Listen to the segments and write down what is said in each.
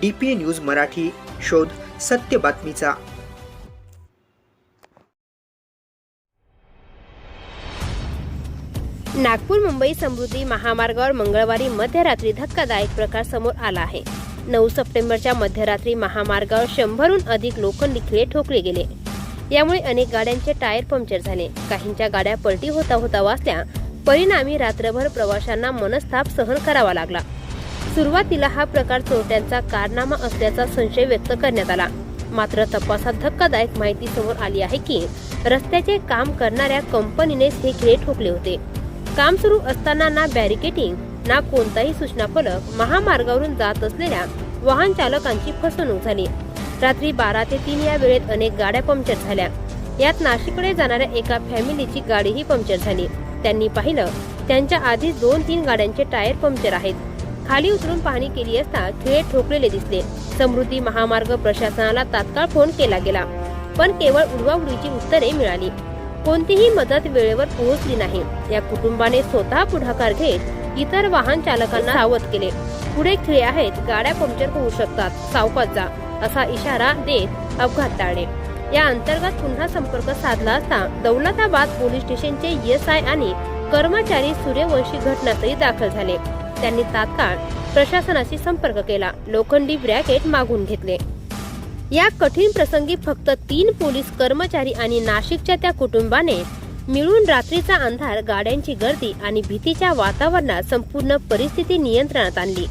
D P news Marathi शोध सत्य बातमीचा. नागपूर मुंबई समृद्धी महामार्गावर मंगळवारी मध्यरात्री धक्कादायक प्रकार समोर आला आहे. नऊ सप्टेंबरच्या मध्यरात्री महामार्गावर शंभरहून अधिक लोखंडी खिळे ठोकले गेले. यामुळे अनेक गाड्यांचे टायर पंक्चर झाले. काहींच्या गाड्या पलटी होता होता वाचल्या. परिणामी रात्रभर प्रवाशांना मनस्ताप सहन करावा लागला. सुरुवातीला हा प्रकार चोरट्यांचा कारनामा असल्याचा संशय व्यक्त करण्यात आला. मात्र तपासात धक्कादायक माहिती समोर आली आहे की रस्त्याचे काम करणाऱ्या कंपनीनेच हे खेळ ठोकले होते. काम सुरू असताना ना बॅरिकेटिंग ना कोणताही सूचना फलक महामार्गावरून जात असलेल्या वाहन चालकांची फसवणूक झाली. रात्री बारा ते तीन या वेळेत अनेक गाड्या पंक्चर झाल्या. यात नाशिककडे जाणाऱ्या एका फॅमिलीची गाडीही पंक्चर झाली. त्यांनी पाहिलं त्यांच्या आधीच दोन तीन गाड्यांचे टायर पंक्चर आहेत. खाली उतरून पाहणी केली असता खिळे ठोकलेले दिसले. समृद्धी महामार्ग प्रशासनाला तात्काळ फोन केला गेला. पण केवळ उडवाउडीची उत्तरे मिळाली. कोणतीही मदत वेळेवर पोहोचली नाही. या कुटुंबाने स्वतः पुढाकार घेत इतर वाहन चालकांना सावध केले. पुढे खिळे आहेत गाड्या पंक्चर होऊ शकतात सावकाश जा असा इशारा देत अपघात टाळले. या अंतर्गत पुन्हा संपर्क साधला असता दौलताबाद पोलीस स्टेशनचे एस आय आणि कर्मचारी सूर्यवंशी घटनास्थळी दाखल झाले. त्यांनी तात्काळ प्रशासनाशी संपर्क केला. लोखंडी ब्रॅकेट मागून घेतले. या कठीण प्रसंगी फक्त तीन पोलीस कर्मचारी आणि नाशिकच्या त्या कुटुंबाने मिळून रात्रीचा अंधार गाड्यांची गर्दी आणि भीतीच्या वातावरणात संपूर्ण परिस्थिती नियंत्रणात आणली.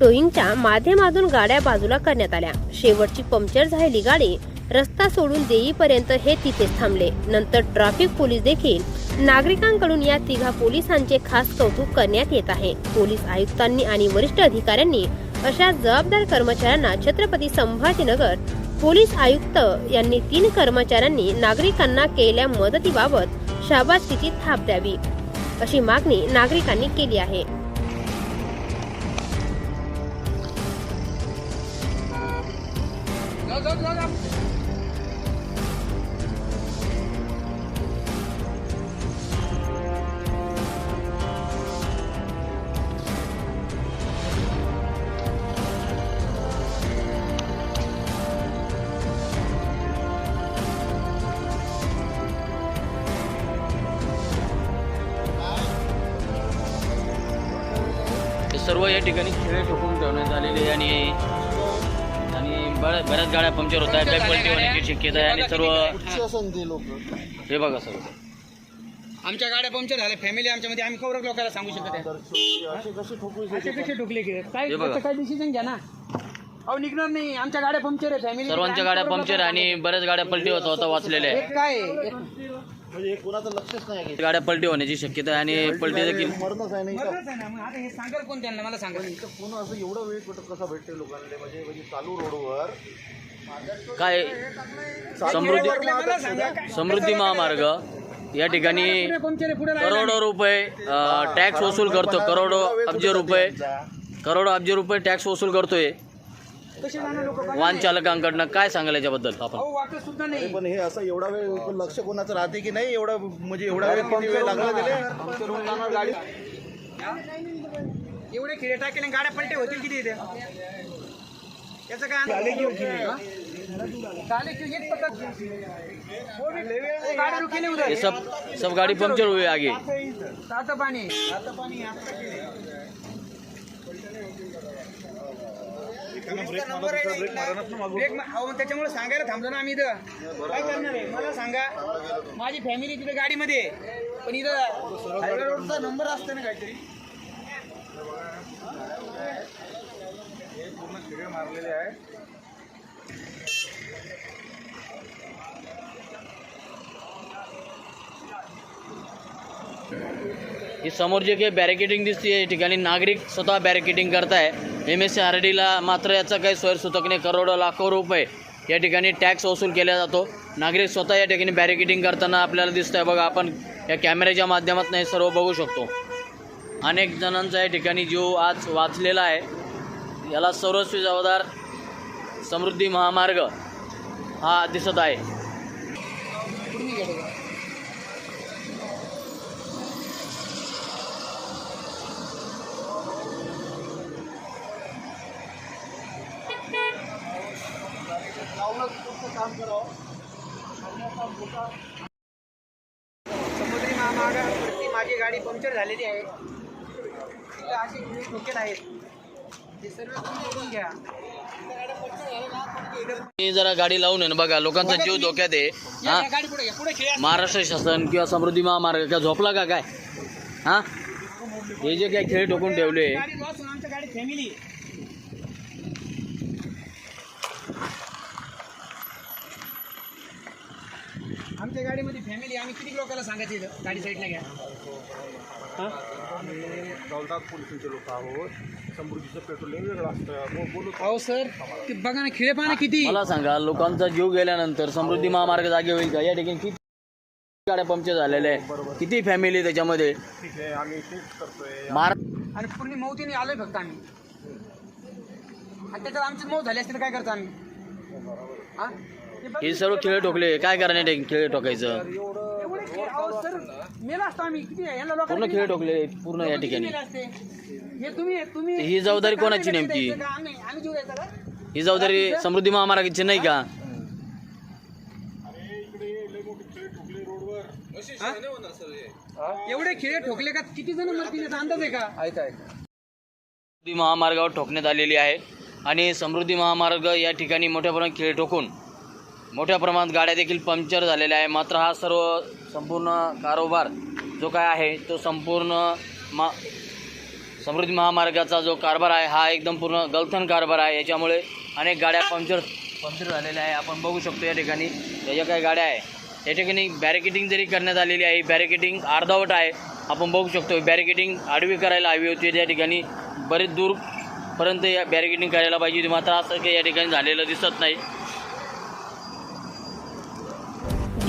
टोईंगच्या माध्यमातून गाड्या बाजूला करण्यात आल्या. शेवटची पंक्चर झालेली गाडी रस्ता सोडून देईपर्यंत हे तिथेच थांबले. नंतर ट्रॅफिक पोलीस देखील नागरिकांकडून या तिघा पोलिसांचे खास कौतुक करण्यात येत आहे. पोलीस आयुक्तांनी आणि वरिष्ठ अधिकाऱ्यांनी अशा जबाबदार कर्मचाऱ्यांना छत्रपती संभाजीनगर पोलीस आयुक्त यांनी तीन कर्मचाऱ्यांनी नागरिकांना केलेल्या मदतीबाबत शाबासकीची थाप द्यावी अशी मागणी नागरिकांनी केली आहे. ते सर्व या ठिकाणी खिळे ठोकून ठेवण्यात आलेले आणि आणि बऱ्याच बऱ्याच गाड्या पंक्चर होत आहेत. बॅक पलटी होण्याची शक्यता आहे आणि सर्व हे बघा सर्व. आमच्या गाड्या पंक्चर झाल्या. फॅमिली आमच्यामध्ये. आम्ही कौरक लोकांना सांगू शकत आहे. असे कसे ठोकले की? काय हे काय डिसिजन घ्या ना. अहो निघणार नाही. आमच्या गाड्या पंक्चर आहे फॅमिली सर्वांच्या गाड्या पंक्चर आहे आणि बऱ्याच गाड्या पलटी होता होता वाचलेल्या आहे. एक काय म्हणजे कुणाचं लक्षच नाही गाड्या पलटी होण्याची शक्यता आहे आणि पलटी देखील मरणच आहे नाही आता हे सांगाल कोण त्यांना? मला सांगा इथं पुन्हा असं एवढं वेळ कुठं कसा भेटते लोकांना म्हणजे म्हणजे चालू रोडवर काय समृद्धी समृद्धी महामार्ग या ठिकाणी करोडो रुपये टॅक्स वसूल करतो करोडो अब्ज रुपये करोडो अब्ज रुपये टॅक्स वसूल करतोय. वाहन चालकांकडनं काय सांगाल याच्याबद्दल? आपण. अहो वाटत सुद्धा नाही. पण हे असं एवढा वेळ लक्ष कोणाचं राहते की नाही? एवढा म्हणजे एवढा वेळ किती वेळ लागला त्याला? गाडी. एवढे खिळे टाकेले गाड्या पलटे होतील किती इथे? याचं काय सब सब गाड़ी पंक्चर हुई आगे. सात पाणी. सात पाणी ब्रेक मा- अहो, त्याच्यामुळे सांगायला थांबलो ना आम्ही इथं. काय करणार आहे? मला सांगा. माझी फॅमिली तिथे गाडीमध्ये पण इथं रोडचा नंबर असतो ना काहीतरी. ही समोर जे काही बॅरिकेडिंग दिसते या ठिकाणी नागरिक स्वतः बॅरिकेडिंग करताय. एम एस सी आर डीला मात्र याचा काही सोयरसूतक करोडो लाखो रुपये या ठिकाणी टॅक्स वसूल केला जातो. नागरिक स्वतः या ठिकाणी बॅरिकेडिंग करताना आपल्याला दिसत आहे बघा आपण या कॅमेऱ्याच्या माध्यमातून हे सर्व बघू शकतो. अनेक जणांचा या ठिकाणी जीव आज वाचलेला आहे. याला सर्वस्वी जबाबदार समृद्धी महामार्ग हा दिसत आहे. समुद्री महामार्गावरती माझी गाडी पंक्चर झालेली आहे. तिथं असे किती ठोकेट आहेत. ते सर्व तुम्ही बघून घ्या. मी जरा गाडी लावून आहे ना बघा लोकांचा जीव धोक्यात आहे. महाराष्ट्र शासन किंवा समृद्धी महामार्ग काय झोपला का काय? हा? हे जे काय खेळ ठोकून ठेवले. फॅमिली आमच्या गाडीमध्ये फॅमिली आम्ही किती लोकांना सांगायचं इथं? गाडी साईडला घ्या. पोलिसांचे लोक आहोत. समृद्धीचं पेट्रोल वेगळं असतं. बोलू अहो सर ते बघा ना खेळे पाहा ना किती? मला सांगा लोकांचा जीव गेल्यानंतर समृद्धी महामार्ग जागे होईल का? या ठिकाणी किती गाड्या पंक्चर झालेल्या आहे किती फॅमिली त्याच्यामध्ये? ठीक आहे आम्ही तेच करतोय. मार आणि पूर्ण मौतीने आलोय फक्त आम्ही. आणि त्याच्यात आमची मौत झाली असते तर काय करतो आम्ही? हा? हे सर्व खेळ ठोकले. काय करणार खेळ ठोकायचं? एवढे खेळ- अहो, सर मेला असतो आम्ही. किती आहे? यांना लोकांना पूर्ण खेळ ठोकले पूर्ण या ठिकाणी. मेले असते? हे तुम्ही तुम्ही ही जबाबदारी कोणाची नेमकी? द्यायचं का? आम्ही आम्ही जीव द्यायचा का? ही जबाबदारी समृद्धी महामार्गाची नाही का? एवढे खेळ ठोकले का? किती जण मरतील याचा अंदाज आहे का? समृद्धी महामार्गावर ठोकण्यात आलेली आहे. आणि समृद्धी महामार्ग या ठिकाणी मोठ्या प्रमाणात खेळ ठोकून मोठ्या प्रमाणात गाड्या देखील पंक्चर झालेल्या आहे. मात्र हा सर्व संपूर्ण कारोबार जो काय आहे तो संपूर्ण मा समृद्धी महामार्गाचा जो कारभार आहे हा एकदम पूर्ण गलथन कारभार आहे. याच्यामुळे अनेक गाड्या पंक्चर पंक्चर झालेल्या आहे. आपण बघू शकतो या ठिकाणी या ज्या काही गाड्या आहे या ठिकाणी बॅरिकेटिंग जरी करण्यात आलेली आहे बॅरिकेटिंग अर्धवट आहे. आपण बघू शकतो बॅरिकेटिंग आडवी करायला हवी होती. त्या ठिकाणी बरेच दूरपर्यंत या बॅरिकेटिंग करायला पाहिजे होती. मात्र असं काही या ठिकाणी झालेलं दिसत नाही.